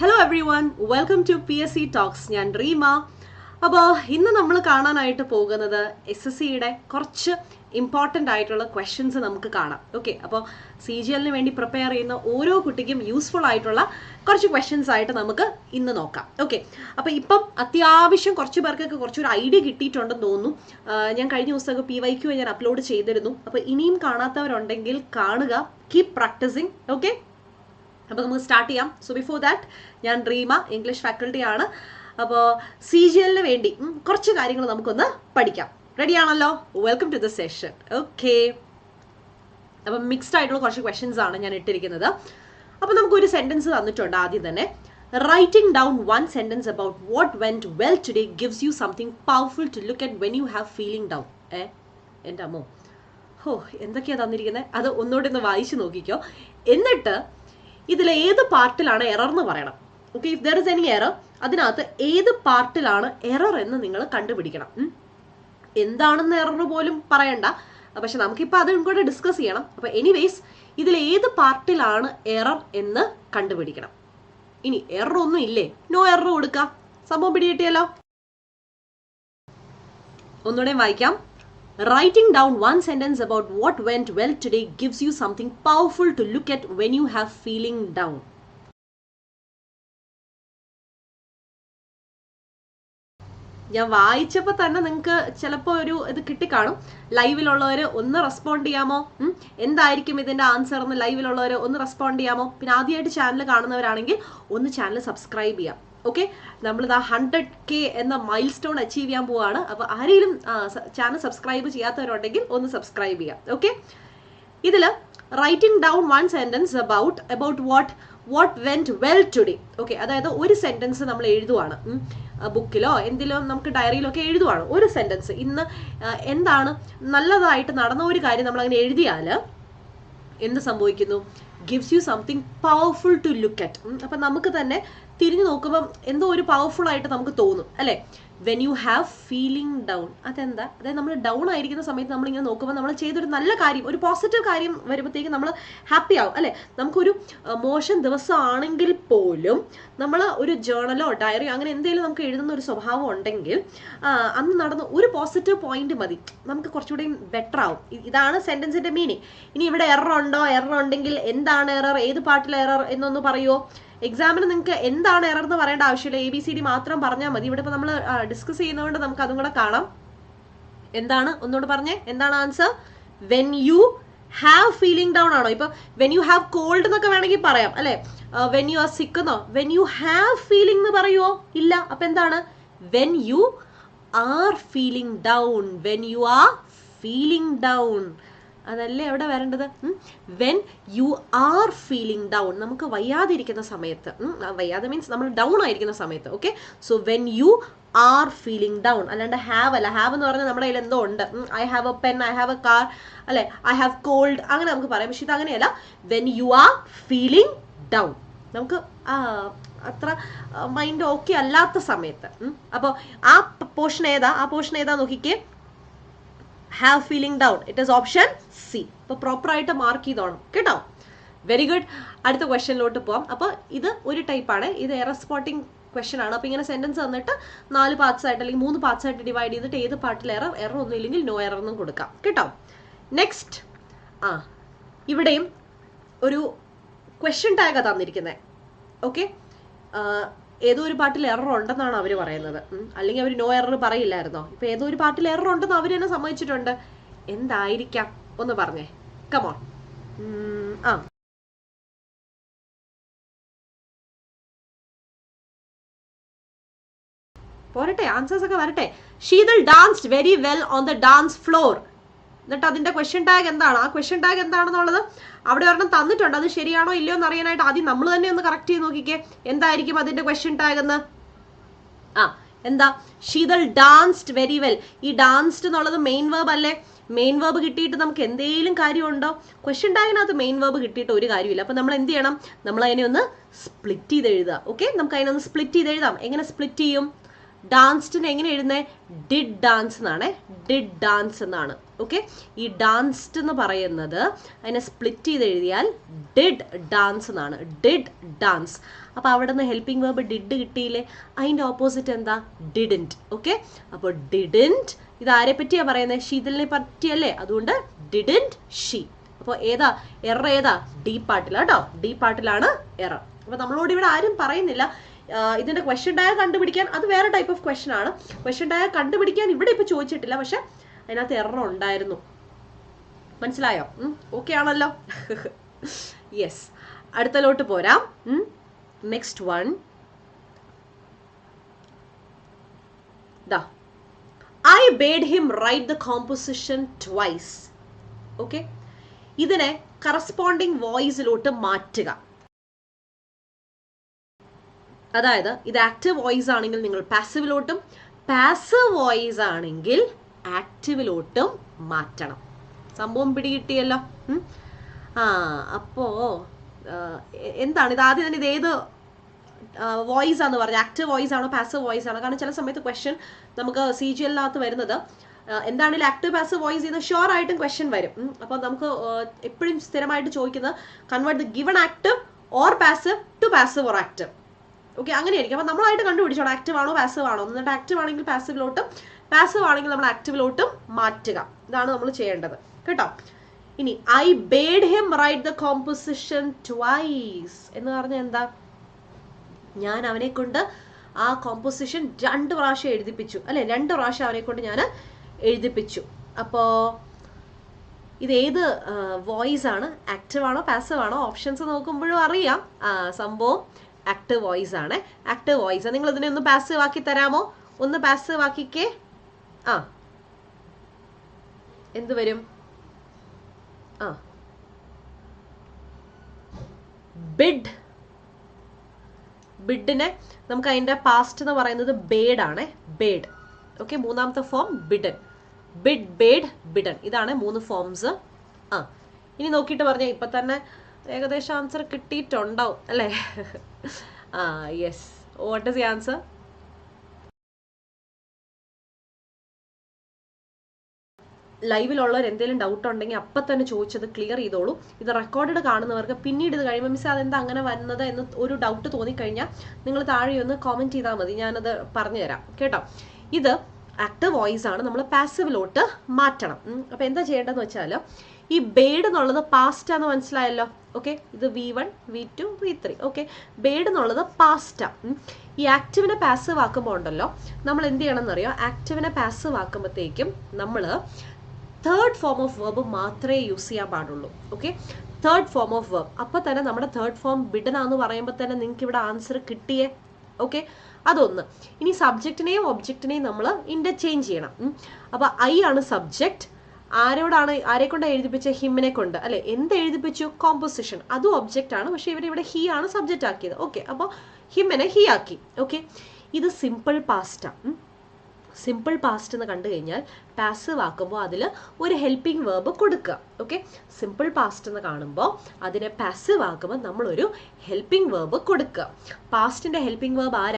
Hello every one welcome to P S C talks ഞാൻ റീമ. അപ്പോൾ ഇന്ന് നമ്മൾ കാണാനായിട്ട് പോകുന്നത് എസ് എസ് സിയുടെ കുറച്ച് ഇമ്പോർട്ടന്റ് ആയിട്ടുള്ള ക്വസ്റ്റ്യൻസ് നമുക്ക് കാണാം. ഓക്കെ അപ്പോൾ സി ജി എല്ലിന് വേണ്ടി പ്രിപ്പയർ ചെയ്യുന്ന ഓരോ കുട്ടിക്കും യൂസ്ഫുൾ ആയിട്ടുള്ള കുറച്ച് ക്വസ്റ്റ്യൻസ് ആയിട്ട് നമുക്ക് ഇന്ന് നോക്കാം. ഓക്കെ അപ്പോൾ ഇപ്പം അത്യാവശ്യം കുറച്ച് പേർക്കൊക്കെ കുറച്ചൊരു ഐഡിയ കിട്ടിയിട്ടുണ്ടെന്ന് തോന്നുന്നു. ഞാൻ കഴിഞ്ഞ ദിവസമൊക്കെ പി വൈ ക്യു ഞാൻ അപ്ലോഡ് ചെയ്തിരുന്നു. അപ്പോൾ ഇനിയും കാണാത്തവരുണ്ടെങ്കിൽ കാണുക. കീപ് പ്രാക്ടീസിങ് ഓക്കെ അപ്പോൾ നമുക്ക് സ്റ്റാർട്ട് ചെയ്യാം. സോ ബിഫോർ ദാറ്റ് ഞാൻ റീമ ഇംഗ്ലീഷ് ഫാക്കൽറ്റി ആണ്. അപ്പോൾ സി ജി എല്ലിന് വേണ്ടി കുറച്ച് കാര്യങ്ങൾ നമുക്കൊന്ന് പഠിക്കാം. റെഡി ആണല്ലോ? Welcome to the session okay അപ്പം മിക്സ്ഡ് ആയിട്ടുള്ള കുറച്ച് ക്വസ്റ്റ്യൻസ് ആണ് ഞാൻ ഇട്ടിരിക്കുന്നത്. അപ്പോൾ നമുക്കൊരു സെന്റൻസ് തന്നിട്ടുണ്ട് ആദ്യം തന്നെ. Writing down one sentence about what went well today gives you something powerful to look at when you have feeling down ഏ? എന്റെ അമ്മോ. ഹോ എന്തൊക്കെയാണ് തന്നിരിക്കുന്നത് അത് ഒന്നുകൂടി ഒന്ന് വായിച്ചു നോക്കിക്കോ. എന്നിട്ട് ഇതിൽ ഏത് പാർട്ടിലാണ് എറർ എന്ന് പറയണം. Okay if there is any error അതിനകത്ത് ഏത് പാർട്ടിലാണ് എറർ എന്ന് നിങ്ങൾ കണ്ടുപിടിക്കണം. എന്താണെന്ന് എറർ പോലും പറയണ്ട. പക്ഷെ നമുക്കിപ്പോൾ അതും കൂടെ ഡിസ്കസ് ചെയ്യണം. അപ്പോൾ എനിവേസ് ഇതിൽ ഏത് പാർട്ടിലാണ് എറർ എന്ന് കണ്ടുപിടിക്കണം. ഇനി എറർ ഒന്നും ഇല്ലേ? നോ എറർ കൊടുക്കാം. സംഭവം പിടികിട്ടിയല്ലോ. ഒന്നുകൂടെ വായിക്കാം. Writing down one sentence about what went well today gives you something powerful to look at when you have feeling down. ഞാൻ വായിച്ചപ്പോൾ തന്നെ നിങ്ങൾക്ക് ചിലപ്പോൾ ഒരു ഇത് കിട്ടിക്കാണും. ലൈവിലുള്ളവർ ഒന്ന് റെസ്പോണ്ട് ചെയ്യാമോ? എന്തായിരിക്കും ഇതിന്റെ ആൻസർ എന്ന് ലൈവിലുള്ളവർ ഒന്ന് റെസ്പോണ്ട് ചെയ്യാമോ? പിന്നെ ആദ്യമായിട്ട് ചാനൽ കാണുന്നവരാണെങ്കിൽ ഒന്ന് ചാനൽ സബ്സ്ക്രൈബ് ചെയ്യാം. ഓക്കെ നമ്മളിത് ഹൺഡ്രഡ് കെ എന്ന മൈൽ സ്റ്റോൺ അച്ചീവ് ചെയ്യാൻ പോവാണ്. അപ്പോൾ ആരെങ്കിലും ചാനൽ സബ്സ്ക്രൈബ് ചെയ്യാത്തവരുണ്ടെങ്കിൽ ഒന്ന് സബ്സ്ക്രൈബ് ചെയ്യാം. ഓക്കെ ഇതിൽ writing down one sentence about about what what went well today okay അതായത് ഒരു സെന്റൻസ് നമ്മൾ എഴുതുവാണ്. ബുക്കിലോ എന്തിലോ നമുക്ക് ഡയറിയിലോ ഒക്കെ എഴുതുവാണ്. ഒരു സെന്റൻസ് ഇന്ന് എന്താണ് നല്ലതായിട്ട് നടന്ന ഒരു കാര്യം നമ്മൾ അങ്ങനെ എഴുതിയാൽ എന്ത് സംഭവിക്കുന്നു? Gives you something powerful to look at അപ്പം നമുക്ക് തന്നെ തിരിഞ്ഞു നോക്കുമ്പം എന്തോ ഒരു പവർഫുൾ ആയിട്ട് നമുക്ക് തോന്നും അല്ലേ? When you have feeling down അതെന്താ? അതായത് നമ്മൾ ഡൗൺ ആയിരിക്കുന്ന സമയത്ത് നമ്മളിങ്ങനെ നോക്കുമ്പോൾ നമ്മൾ ചെയ്തൊരു നല്ല കാര്യം ഒരു പോസിറ്റീവ് കാര്യം വരുമ്പോഴത്തേക്ക് നമ്മൾ ഹാപ്പി ആവും അല്ലേ? നമുക്കൊരു മോശം ദിവസമാണെങ്കിൽ പോലും നമ്മൾ ഒരു ജേണലോ ഡയറിയോ അങ്ങനെ എന്തെങ്കിലും നമുക്ക് എഴുതുന്ന ഒരു സ്വഭാവം ഉണ്ടെങ്കിൽ അന്ന് നടന്ന ഒരു പോസിറ്റീവ് പോയിന്റ് മതി. നമുക്ക് കുറച്ചുകൂടി ബെറ്റർ ആവും. ഇതാണ് സെന്റൻസിന്റെ മീനിങ് ഇനി ഇവിടെ എറർ ഉണ്ടോ? എറർ ഉണ്ടെങ്കിൽ എന്താണ് എറർ ഏത് പാട്ടിൽ എറർ എന്നൊന്ന് പറയുമോ എക്സാമിന് നിങ്ങൾക്ക് എന്താണ് എറർ എന്ന് പറയേണ്ട ആവശ്യമില്ല. എ ബി സി ഡി മാത്രം പറഞ്ഞാൽ മതി. ഇവിടെ ഇപ്പോൾ നമ്മൾ ഡിസ്കസ് ചെയ്യുന്നതുകൊണ്ട് നമുക്ക് അതും കൂടെ കാണാം. എന്താണ്? ഒന്നുകൂടെ പറഞ്ഞേ. എന്താണ് answer when you have feeling down ആണോ? ഇപ്പൊ വെൻ യു ഹാവ് കോൾഡ് എന്നൊക്കെ വേണമെങ്കിൽ പറയാം അല്ലെ? വെൻ യു ആർ സിക്ക് എന്നോ? വെൻ യു ഹാവ് ഫീലിംഗ് എന്ന് പറയുമോ ഇല്ല. അപ്പൊ എന്താണ്? When you are feeling down when you are feeling down അതല്ലേ എവിടെ വരേണ്ടത്? When you are feeling down നമുക്ക് വയ്യാതിരിക്കുന്ന സമയത്ത് വയ്യാതെ മീൻസ് നമ്മൾ ഡൗൺ ആയിരിക്കുന്ന സമയത്ത് okay so when you are feeling down അല്ലാണ്ട് ഹാവ് അല്ല. ഹാവ് എന്ന് പറഞ്ഞാൽ നമ്മുടെ കയ്യിൽ എന്തോ ഉണ്ട്. I have a pen I have a car അല്ലെ? ഐ ഹാവ് കോൾഡ് അങ്ങനെ നമുക്ക് പറയാം. പക്ഷെ ഇത് അങ്ങനെയല്ല. When you are feeling down നമുക്ക് അത്ര മൈൻഡ് ഓക്കെ അല്ലാത്ത സമയത്ത് അപ്പോൾ ആ പോർഷൻ ഏതാ? ആ പോർഷൻ ഏതാ നോക്കിക്കേ? Have feeling down it is option C അപ്പോൾ പ്രോപ്പറായിട്ട് മാർക്ക് ചെയ്തോണം. കേട്ടോ? വെരി ഗുഡ് അടുത്ത ക്വസ്റ്റ്യനിലോട്ട് പോവാം. അപ്പോൾ ഇത് ഒരു ടൈപ്പാണ് ഇത് എയർ സ്പോട്ടിംഗ് ക്വസ്റ്റ്യൻ ആണ്. അപ്പോൾ ഇങ്ങനെ സെന്റൻസ് തന്നിട്ട് നാല് പാർട്സ് ആയിട്ട് അല്ലെങ്കിൽ മൂന്ന് പാർട്സ് ആയിട്ട് ഡിവൈഡ് ചെയ്തിട്ട് ഏത് പാർട്ടിൽ എറർ എറർ ഒന്നും ഇല്ലെങ്കിൽ നോ എറർ എന്നും കൊടുക്കാം. കേട്ടോ? നെക്സ്റ്റ് ആ ഇവിടെയും ഒരു ക്വസ്റ്റ്യൻ ടാഗാണ് തന്നിരിക്കുന്നത് ഓക്കെ ഏതോ ഒരു പാട്ടിൽ എറർ ഉണ്ടെന്നാണ് അവർ പറയുന്നത്. അല്ലെങ്കിൽ അവർ നോ എറർ പറയില്ലായിരുന്നോ? ഇപ്പൊ ഏതോ ഒരു പാട്ടിൽ എറർ ഉണ്ടെന്ന് അവർ തന്നെ സമ്മതിച്ചിട്ടുണ്ട്. എന്തായിരിക്കാം? ഒന്ന് പറഞ്ഞേ. കമോൺ ആ. പോരട്ടെ ആൻസേഴ്സ് ഒക്കെ വരട്ടെ. Sheetal danced very well on the dance floor എന്നിട്ട് അതിന്റെ ക്വസ്റ്റ്യൻ ടാഗ് എന്താണ്? ആ ക്വസ്റ്റ്യൻ ടാഗ് എന്താണെന്നുള്ളത് അവിടെ ഒരെണ്ണം തന്നിട്ടുണ്ട്. അത് ശരിയാണോ ഇല്ലയോ എന്ന് അറിയാനായിട്ട് ആദ്യം നമ്മൾ തന്നെ ഒന്ന് കറക്റ്റ് ചെയ്ത് നോക്കിക്കേ. എന്തായിരിക്കും അതിന്റെ ക്വസ്റ്റ്യൻ ടാഗ് എന്ന്? ആ എന്താ? ഷീതൽ ഡാൻസ്ഡ് വെരി വെൽ ഈ ഡാൻസ്ഡ് എന്നുള്ളത് മെയിൻ വേർബ് അല്ലേ? മെയിൻ വേർബ് കിട്ടിയിട്ട് നമുക്ക് എന്തെങ്കിലും കാര്യമുണ്ടോ? ക്വസ്റ്റ്യൻ ടാഗിനകത്ത് മെയിൻ വേർബ് കിട്ടിയിട്ട് ഒരു കാര്യമില്ല. അപ്പൊ നമ്മൾ എന്ത് ചെയ്യണം? നമ്മൾ അതിനെ ഒന്ന് സ്പ്ലിറ്റ് ചെയ്ത് എഴുതുക. ഓക്കെ നമുക്ക് അതിനെ ഒന്ന് സ്പ്ലിറ്റ് ചെയ്ത് എഴുതാം. എങ്ങനെ സ്പ്ലിറ്റ് ചെയ്യും? ഡാൻസ്ഡിന് എങ്ങനെ എഴുതുന്നത് ഡിഡ് ഡാൻസ് എന്നാണ്. ഡിഡ് ഡാൻസ് എന്നാണ്. ഓക്കെ ഈ ഡാൻസ്ഡ് എന്ന് പറയുന്നത് അതിനെ സ്പ്ലിറ്റ് ചെയ്ത് എഴുതിയാൽ ഡിഡ് ഡാൻസ് എന്നാണ്. ഡിഡ് ഡാൻസ് അപ്പോൾ അവിടെ നിന്ന് ഹെൽപ്പിംഗ് വേർബ് ഡിഡ് കിട്ടിയില്ലേ? അതിന്റെ ഓപ്പോസിറ്റ് എന്താ? ഡിഡിന്റ് ഓക്കെ അപ്പോൾ ഡിഡിന്റ് ഇത് ആരെ പറ്റിയാ പറയുന്നത് ശീതലിനെ പറ്റിയല്ലേ? അതുകൊണ്ട് ഡിഡിന്റ് ഷീ അപ്പോൾ ഏതാ? എറർ ഏതാ? ഡി പാർട്ടിലാണ് കേട്ടോ ഡി പാർട്ടിലാണ് എറർ അപ്പോൾ നമ്മളോട് ഇവിടെ ആരും പറയുന്നില്ല. ഇതിന്റെ ക്വസ്റ്റ്യൻ ഡയർ കണ്ടുപിടിക്കാൻ അത് വേറെ ടൈപ്പ് ഓഫ് ക്വസ്റ്റ്യൻ ആണ്. ക്വസ്റ്റ്യൻ ഡയർ കണ്ടുപിടിക്കാൻ ഇവിടെ ഇപ്പോൾ ചോദിച്ചിട്ടില്ല. പക്ഷെ അതിനകത്ത് എറർ ഉണ്ടായിരുന്നു. മനസ്സിലായോ? ഓക്കെ ആണല്ലോ. യെസ് അടുത്തലോട്ട് പോരാം. നെക്സ്റ്റ് വൺ ദാ. I bade him write the composition twice okay ഇതിനെ കറസ്പോണ്ടിങ് വോയിസിലോട്ട് മാറ്റുക. അതായത് ഇത് ആക്റ്റീവ് വോയിസ് ആണെങ്കിൽ നിങ്ങൾ പാസീവിലോട്ടും പാസീവ് വോയിസ് ആണെങ്കിൽ ആക്റ്റീവിലോട്ടും മാറ്റണം. സംഭവം പിടികിട്ടിയല്ലോ. ആ അപ്പോ എന്താണ് ഇത് ആദ്യം തന്നെ ഇത് ഏത് വോയിസ് ആണെന്ന് പറഞ്ഞു. ആക്റ്റീവ് വോയിസ് ആണോ പാസീവ് വോയിസ് ആണോ? കാരണം ചില സമയത്ത് ക്വസ്റ്റ്യൻ നമുക്ക് സി ജി എല്ലിനകത്ത് വരുന്നത് എന്താണ് ആക്റ്റീവ് പാസീവ് വോയിസ് ചെയ്യുന്നത്? ഷുവർ ആയിട്ടും ക്വസ്റ്റ്യൻ വരും. അപ്പോൾ നമുക്ക് എപ്പോഴും സ്ഥിരമായിട്ട് ചോദിക്കുന്നത് convert the given active or passive to passive or active okay അങ്ങനെയായിരിക്കും. അപ്പോൾ നമ്മളായിട്ട് കണ്ടുപിടിച്ചോണം ആക്റ്റീവ് ആണോ പാസീവ് ആണോ? എന്നിട്ട് ആക്റ്റീവ് ആണെങ്കിൽ പാസീവിലോട്ടും പാസീവ് ആണെങ്കിൽ നമ്മൾ ആക്റ്റീവിലോട്ടും മാറ്റുക. ഇതാണ് നമ്മൾ ചെയ്യേണ്ടത്. കേട്ടോ? ഇനി I bade him write the composition twice എന്ന് പറഞ്ഞാൽ എന്താ? ഞാൻ അവനെ കൊണ്ട് ആ കോമ്പോസിഷൻ രണ്ട് പ്രാവശ്യം എഴുതിപ്പിച്ചു. അല്ലെ? രണ്ട് പ്രാവശ്യം അവനെ കൊണ്ട് ഞാൻ എഴുതിപ്പിച്ചു. അപ്പോ ഇത് ഏത് വോയിസ് ആണ്? ആക്റ്റീവ് ആണോ പാസീവ് ആണോ? ഓപ്ഷൻസ് നോക്കുമ്പോഴും അറിയാം. സംഭവം ആക്റ്റീവ് വോയിസ് ആണ്. ആക്റ്റീവ് വോയിസ് നിങ്ങൾ ഇതിനെ ഒന്ന് പാസീവ് ആക്കി തരാമോ? ഒന്ന് പാസീവ് ആക്കിക്കേ. ആ. എന്ത് വരും? ആ. ബിഡ് ബിഡിനെ നമുക്ക് അതിന്റെ പാസ്റ്റ് എന്ന് പറയുന്നത് ബേഡ് ആണ്. ബേഡ് ഓക്കെ മൂന്നാമത്തെ form bidden bid bade bidden ഇതാണ് മൂന്ന് ഫോംസ് ആ. ഇനി നോക്കിയിട്ട് പറഞ്ഞ ഇപ്പൊ തന്നെ ഏകദേശം ആൻസർ കിട്ടിയിട്ടുണ്ടാവും അല്ലേ? ആ yes what is the answer ലൈവിലുള്ളവർ എന്തെങ്കിലും ഡൗട്ട് ഉണ്ടെങ്കിൽ അപ്പം തന്നെ ചോദിച്ചത് ക്ലിയർ ചെയ്തോളൂ. ഇത് റെക്കോർഡ് കാണുന്നവർക്ക് പിന്നീട് ഇത് കഴിയുമ്പോൾ മിസ് അതെന്താ അങ്ങനെ വരുന്നത് എന്ന് ഒരു ഡൗട്ട് തോന്നിക്കഴിഞ്ഞാൽ നിങ്ങൾ താഴെ ഒന്ന് കോമെന്റ് ചെയ്താൽ മതി. ഞാനത് പറഞ്ഞു തരാം കേട്ടോ? ഇത് ആക്റ്റീവ് വോയിസ് ആണ്. നമ്മൾ പാസീവിലോട്ട് മാറ്റണം. അപ്പൊ എന്താ ചെയ്യേണ്ടതെന്ന് വെച്ചാൽ ഈ ബേഡ് എന്നുള്ളത് പാസ്റ്റ് ആണെന്ന് മനസ്സിലായല്ലോ. ഓക്കെ ഇത് V one V two V three okay bade എന്നുള്ളത് പാസ്റ്റാ ഈ ആക്റ്റീവിനെ പാസീവ് ആക്കുമ്പോൾ ഉണ്ടല്ലോ. നമ്മൾ എന്ത് ചെയ്യണം അറിയോ? ആക്റ്റീവിനെ പാസീവ് ആക്കുമ്പോഴത്തേക്കും നമ്മൾ തേർഡ് ഫോം ഓഫ് വെർബ് മാത്രമേ യൂസ് ചെയ്യാൻ പാടുള്ളൂ. Okay third form of verb അപ്പോൾ തന്നെ നമ്മുടെ തേർഡ് ഫോം ബിഡനാന്ന് പറയുമ്പോൾ തന്നെ നിങ്ങൾക്ക് ഇവിടെ ആൻസർ കിട്ടിയേ. ഓക്കെ അതൊന്ന്. ഇനി സബ്ജക്റ്റിനെയും ഒബ്ജക്റ്റിനെയും നമ്മൾ ഇന്റർചേഞ്ച് ചെയ്യണം. അപ്പോൾ അപ്പൊ ഐ ആണ് സബ്ജക്റ്റ് ആരോടാണ് ആരെ കൊണ്ട് എഴുതിപ്പിച്ച ഹിമ്മിനെ കൊണ്ട്? അല്ലെ എന്ത് എഴുതിപ്പിച്ചു? കോമ്പോസിഷൻ അതും ഒബ്ജക്റ്റ് ആണ്. പക്ഷെ ഇവർ ഇവിടെ ഹി ആണ് സബ്ജക്റ്റ് ആക്കിയത്. ഓക്കെ അപ്പോൾ ഹിമ്മിനെ ഹി ആക്കി. ഓക്കെ ഇത് സിമ്പിൾ പാസ്റ്റ് ആണ് സിമ്പിൾ പാസ്റ്റ് എന്ന് കണ്ടു കഴിഞ്ഞാൽ പാസീവ് ആക്കുമ്പോൾ അതിൽ ഒരു ഹെൽപ്പിംഗ് വേർബ് കൊടുക്കുക. ഓക്കെ സിമ്പിൾ പാസ്റ്റ് എന്ന് കാണുമ്പോൾ അതിനെ പാസീവ് ആക്കുമ്പോൾ നമ്മളൊരു ഹെൽപ്പിംഗ് വേർബ് കൊടുക്കുക. പാസ്റ്റിന്റെ ഹെൽപ്പിംഗ് വേർബ് ആരാ